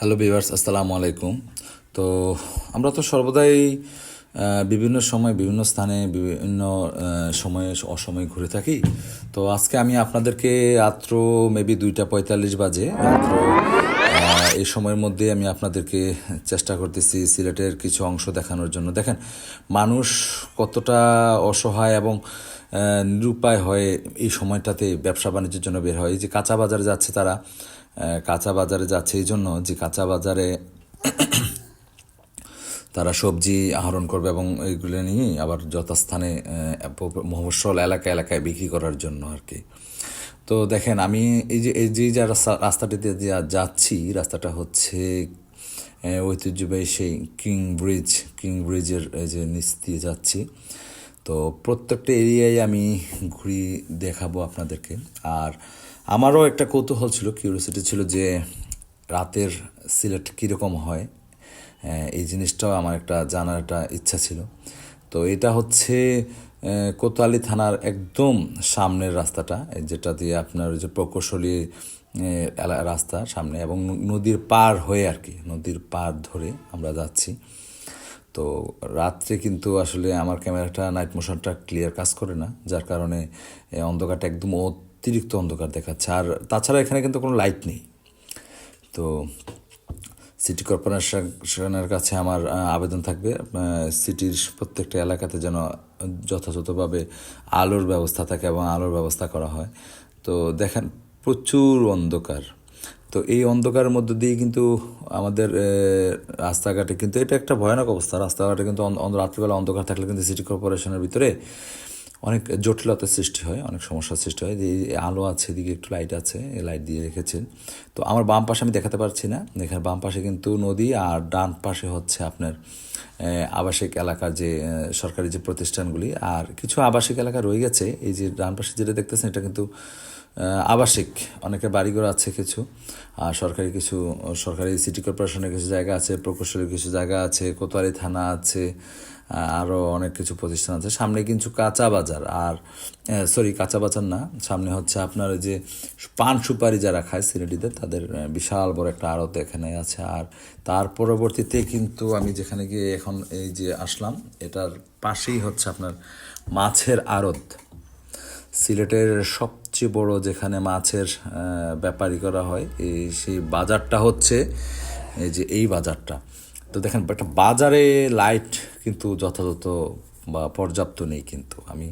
Hello বিভার্স আসসালামু আলাইকুম। তো আমরা তো সর্বদাই বিভিন্ন সময়, বিভিন্ন স্থানে, বিভিন্ন সময়ে, অসময়ে ঘুরে থাকি। তো আজকে আমি আপনাদেরকে রাত্র মেবি দুইটা পঁয়তাল্লিশ বাজে, রাত্র এই সময়ের মধ্যে আমি আপনাদেরকে চেষ্টা করতেছি সিলেটের কিছু অংশ দেখানোর জন্য। দেখেন, মানুষ কতটা অসহায় এবং নিরুপায় হয়ে এই সময়টাতে ব্যবসা বাণিজ্যের জন্য বের হয়। যে কাঁচা বাজারে যাচ্ছে তারা কাঁচা বাজারে যাচ্ছে, এই জন্য যে কাঁচা বাজারে তারা সবজি আহরণ করবে এবং এইগুলো নিয়ে আবার যথাস্থানে মফস্বল এলাকা এলাকায় বিক্রি করার জন্য আর কি। তো দেখেন, আমি এই যে এই যে যা রাস্তা- রাস্তাটিতে যাচ্ছি, রাস্তাটা হচ্ছে ঐতিহ্যবাহী সেই কিং ব্রিজ, কিং ব্রিজের যে নিচ দিয়ে যাচ্ছি। তো প্রত্যেকটা এরিয়ায় আমি ঘুরি দেখাবো আপনাদেরকে। আর আমারও একটা কৌতূহল ছিল কিউরিয়াসিটি ছিল যে রাতের সিলেট কীরকম হয়। এই জিনিসটাও আমার একটা জানার একটা ইচ্ছা ছিল। তো এটা হচ্ছে কোতোয়ালি থানার একদম সামনের রাস্তাটা, যেটা দিয়ে আপনার যে প্রকৌশলী রাস্তা সামনে এবং নদীর পার হয়ে আর কি, নদীর পার ধরে আমরা যাচ্ছি। তো রাত্রে কিন্তু আসলে আমার ক্যামেরাটা নাইট মোশনটা ক্লিয়ার কাজ করে না, যার কারণে অন্ধকারটা একদম অতিরিক্ত অন্ধকার দেখাচ্ছে। আর তাছাড়া এখানে কিন্তু কোনো লাইট নেই। তো সিটি কর্পোরেশনের কাছে আমার আবেদন থাকবে। সিটির প্রত্যেকটা এলাকাতে যেন যথাযথভাবে আলোর ব্যবস্থা থাকে এবং আলোর ব্যবস্থা করা হয়। তো দেখেন, প্রচুর অন্ধকার। তো এই অন্ধকারের মধ্য দিয়ে কিন্তু আমাদের রাস্তাঘাটে কিন্তু এটা একটা ভয়ানক অবস্থা। রাস্তাঘাটে কিন্তু রাত্রিবেলা অন্ধকার থাকলে কিন্তু সিটি কর্পোরেশনের ভিতরে অনেক জটিলতার সৃষ্টি হয়, অনেক সমস্যার সৃষ্টি হয়। যে আলো আছে, এদিকে একটু লাইট আছে লাইট দিয়ে রেখেছেন। তো আমার বাম পাশে আমি দেখাতে পারছি না। এখানে বাম পাশে কিন্তু নদী আর ডান পাশে হচ্ছে আপনার আবাসিক এলাকার যে সরকারি যে প্রতিষ্ঠানগুলি। আর কিছু আবাসিক এলাকা রয়ে গেছে। এই যে ডান পাশে যেটা দেখতেছেন, এটা কিন্তু আবাসিক। অনেকের বাড়িঘর আছে কিছু। আর সরকারি কিছু, সরকারি সিটি কর্পোরেশনের কিছু জায়গা আছে, প্রকৌশলের কিছু জায়গা আছে, কোতোয়ালি থানা আছে আরও অনেক কিছু প্রতিষ্ঠান আছে। সামনে কিন্তু কাঁচা বাজার। আর সরি কাঁচা বাজার না, সামনে হচ্ছে আপনার যে পান সুপারি যারা খায় সিলেটিতে তাদের বিশাল বড় একটা আড়ত এখানে আছে। আর তার পরবর্তীতে কিন্তু আমি যেখানে গিয়ে এখন এই যে আসলাম, এটার পাশেই হচ্ছে আপনার মাছের আড়ত। সিলেটের সবচেয়ে বড় যেখানে মাছের ব্যাপারী করা হয় এই সেই বাজারটা হচ্ছে, এই যে এই বাজারটা। তো দেখেন, একটা বাজারে লাইট কিন্তু যথাযথ বা পর্যাপ্ত নেই কিন্তু। আমি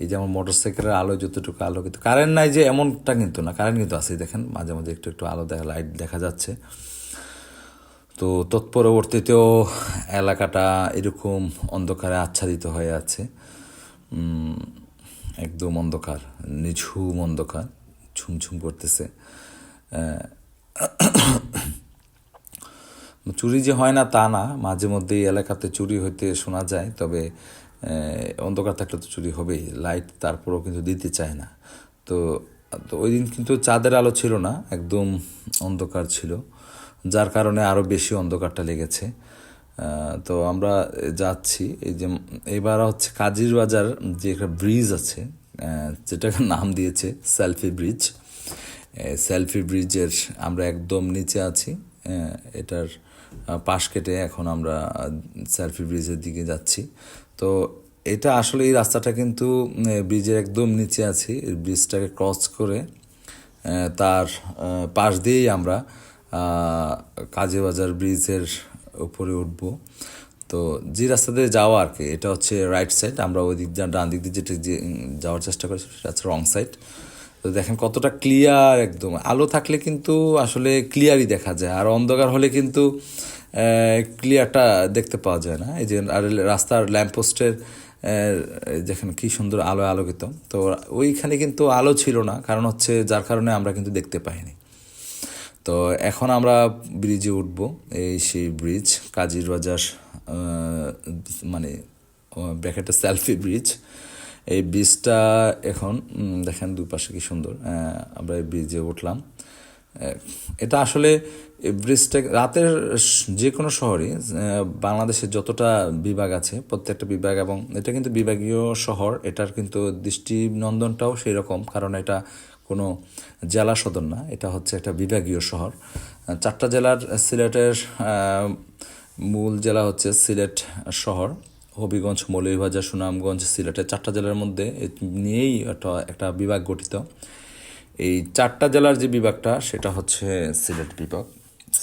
এই যেমন মোটর সাইকেলের আলো যতটুকু আলো কিন্তু কারেন্ট নাই যে এমনটা কিন্তু না কারেন্ট কিন্তু আছে দেখেন, মাঝে মাঝে একটু একটু আলো দেখা লাইট দেখা যাচ্ছে। তো তৎপরবর্তীতেও এলাকাটা এরকম অন্ধকারে আচ্ছাদিত হয়ে আছে। একদম অন্ধকার, নিঝুম অন্ধকার, ঝুমঝুম করতেছে। চুরি যে হয় না তা না, মাঝে মধ্যে এই এলাকাতে চুরি হইতে শোনা যায়, তবে অন্ধকার থাকলে তো চুরি হবেই, লাইট তারপরেও কিন্তু দিতে চায় না। তো তো ওই দিন কিন্তু চাঁদের আলো ছিল না, একদম অন্ধকার ছিল, যার কারণে আরও বেশি অন্ধকারটা লেগেছে। তো আমরা যাচ্ছি, এই যে, এবার হচ্ছে কাজির বাজার যে একটা ব্রিজ আছে যেটাকে নাম দিয়েছে সেলফি ব্রিজ সেলফি ব্রিজের আমরা একদম নিচে আছি এটার পাশ কেটে এখন আমরা সেলফি ব্রিজের দিকে যাচ্ছি। তো এটা আসলে এই রাস্তাটা কিন্তু ব্রিজের একদম নিচে আছি। ব্রিজটাকে ক্রস করে তার পাশ দিয়েই আমরা কাজে বাজার ব্রিজের উপরে উঠব। তো যে রাস্তা দিয়ে যাওয়া আর কি, এটা হচ্ছে রাইট সাইড আমরা ওই দিক ডান দিক দিয়ে যেটা যাওয়ার চেষ্টা করছি সেটা হচ্ছে রং সাইড তো দেখেন কতটা ক্লিয়ার একদম। আলো থাকলে কিন্তু আসলে ক্লিয়ারই দেখা যায়। আর অন্ধকার হলে কিন্তু ক্লিয়ারটা দেখতে পাওয়া যায় না। এই যে আর রাস্তার ল্যাম্পপোস্টের যেখানে কি সুন্দর আলো আলোকিত। তো ওইখানে কিন্তু আলো ছিল না। কারণ হচ্ছে যার কারণে আমরা কিন্তু দেখতে পাইনি। তো এখন আমরা ব্রিজে উঠব। এই সেই ব্রিজ কাজির বাজার আহ, মানে ব্যাকেটে সেলফি ব্রিজ এই ব্রিজটা এখন দেখেন দুপাশে কি সুন্দর আমরা এই ব্রিজে উঠলাম। এটা আসলে এই ব্রিজটা রাতের যে কোনো শহরে বাংলাদেশের যতটা বিভাগ আছে, প্রত্যেকটা বিভাগ এবং এটা কিন্তু বিভাগীয় শহর, এটার কিন্তু দৃষ্টিনন্দনটাও সেই রকম কারণ এটা কোনো জেলা সদর না, এটা হচ্ছে একটা বিভাগীয় শহর। চারটা জেলার সিলেটের মূল জেলা হচ্ছে সিলেট শহর। হবিগঞ্জ, মৌলভীবাজার, সুনামগঞ্জ সিলেটের চারটা জেলার মধ্যে নিয়েই একটা একটা বিভাগ গঠিত। এই চারটা জেলার যে বিভাগটা, সেটা হচ্ছে সিলেট বিভাগ।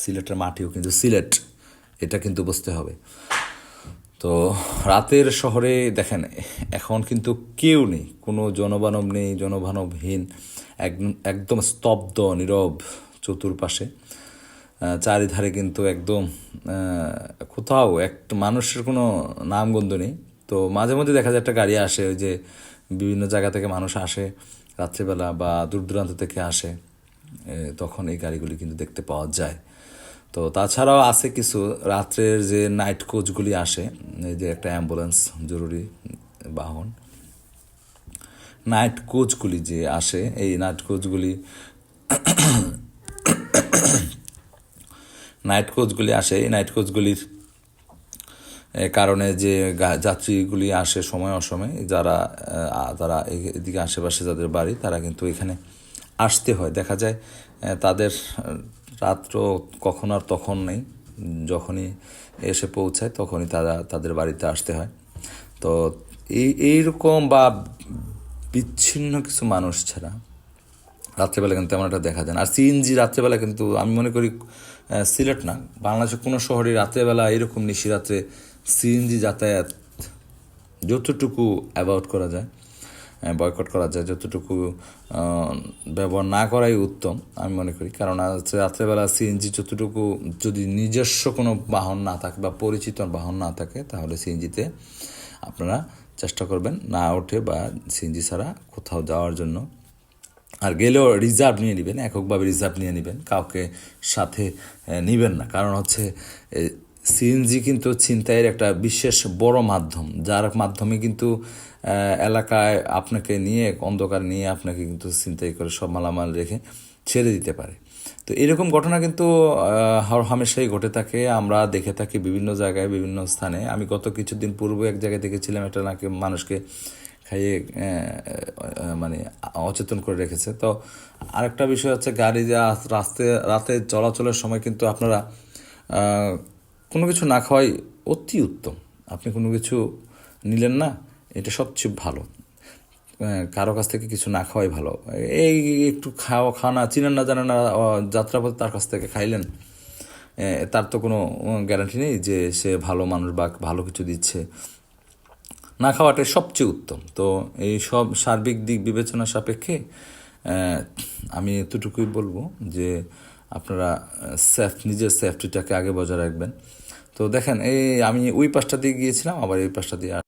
সিলেটের মাটিও কিন্তু সিলেট, এটা কিন্তু বুঝতে হবে। তো রাতের শহরে দেখেন, এখন কিন্তু কেউ নেই, কোনো জনবানব নেই জনবানবহীন একদম একদম স্তব্ধ, নীরব চতুর্পাশে। চারিধারে কিন্তু একদম কোথাও একটা মানুষের কোনো নামগন্ধ নেই। তো মাঝে মধ্যে দেখা যায় একটা গাড়ি আসে, ওই যে বিভিন্ন জায়গা থেকে মানুষ আসে, রাত্রিবেলা বা দূর দূরান্ত থেকে আসে তখন এই গাড়িগুলি কিন্তু দেখতে পাওয়া যায়। তো তাছাড়াও আছে কিছু, রাত্রের যে নাইট কোচগুলি আসে, এই যে একটা অ্যাম্বুলেন্স জরুরি বাহন। নাইট কোচগুলি যে আসে, এই নাইট কোচগুলি নাইট কোচগুলি আসে। এই নাইট কোচগুলির কারণে যে যাত্রীগুলি আসে সময় অসময়ে, যারা তারা এদিকে আশেপাশে যাদের বাড়ি, তারা কিন্তু এখানে আসতে হয়। দেখা যায় তাদের, রাত্র কখন আর তখন নেই। যখনই এসে পৌঁছায়, তখনই তারা তাদের বাড়িতে আসতে হয়। তো এই, এইরকম বা বিচ্ছিন্ন কিছু মানুষ ছাড়া রাত্রেবেলা কিন্তু তেমন একটা দেখা যায় না। আর সিএনজি রাত্রেবেলা কিন্তু আমি মনে করি সিলেট না, বাংলাদেশের কোনো শহরে রাত্রেবেলা এরকম নিশিরাত্রে সিএনজি যাতায়াত যতটুকু অ্যাভয়েড করা যায় বয়কট করা যায়, যতটুকু ব্যবহার না করাই উত্তম, আমি মনে করি। কারণ রাত্রেবেলা সিএনজি যতটুকু যদি নিজস্ব কোনো বাহন না থাকে বা পরিচিত বাহন না থাকে, তাহলে সিএনজিতে আপনারা চেষ্টা করবেন না ওঠে বা সিএনজি ছাড়া কোথাও যাওয়ার জন্য। আর গেলেও রিজার্ভ নিয়ে নেবেন, এককভাবে রিজার্ভ নিয়ে নেবেন, কাউকে সাথে নেবেন না। কারণ হচ্ছে সিএনজি কিন্তু ছিনতাইয়ের একটা বিশেষ বড় মাধ্যম, যার মাধ্যমে কিন্তু এলাকায় আপনাকে নিয়ে, অন্ধকার নিয়ে আপনাকে কিন্তু ছিনতাই করে সব মালামাল রেখে ছেড়ে দিতে পারে। তো এরকম ঘটনা কিন্তু হর হামেশাই ঘটে থাকে। আমরা দেখে থাকি বিভিন্ন জায়গায়, বিভিন্ন স্থানে। আমি গত কিছুদিন পূর্বে এক জায়গায় দেখেছিলাম, একটা নাকি মানুষকে খাইয়ে মানে অচেতন করে রেখেছে। তো আরেকটা বিষয় হচ্ছে গাড়ি যা রাস্তায় রাতে চলাচলের সময় কিন্তু আপনারা কোনো কিছু না খাওয়াই অতি উত্তম। আপনি কোনো কিছু নিলেন না, এটা সবচেয়ে ভালো। কারও কাছ থেকে কিছু না খাওয়াই ভালো। এই একটু খাওয়া খানা চিনেন না, জানেন না যাত্রাপথে তার কাছ থেকে খাইলেন তার তো কোনো গ্যারান্টি নেই যে সে ভালো মানুষ বা ভালো কিছু দিচ্ছে। না খাওয়াটাই সবচেয়ে উত্তম। তো এই সব সার্বিক দিক বিবেচনা সাপেক্ষে আমি এতটুকুই বলব যে আপনারা সেফ নিজের সেফটিটাকে আগে বজায় রাখবেন। তো দেখেন, এই আমি ওই পাশটা দিয়ে গিয়েছিলাম, আবার এই পাশটা দিয়ে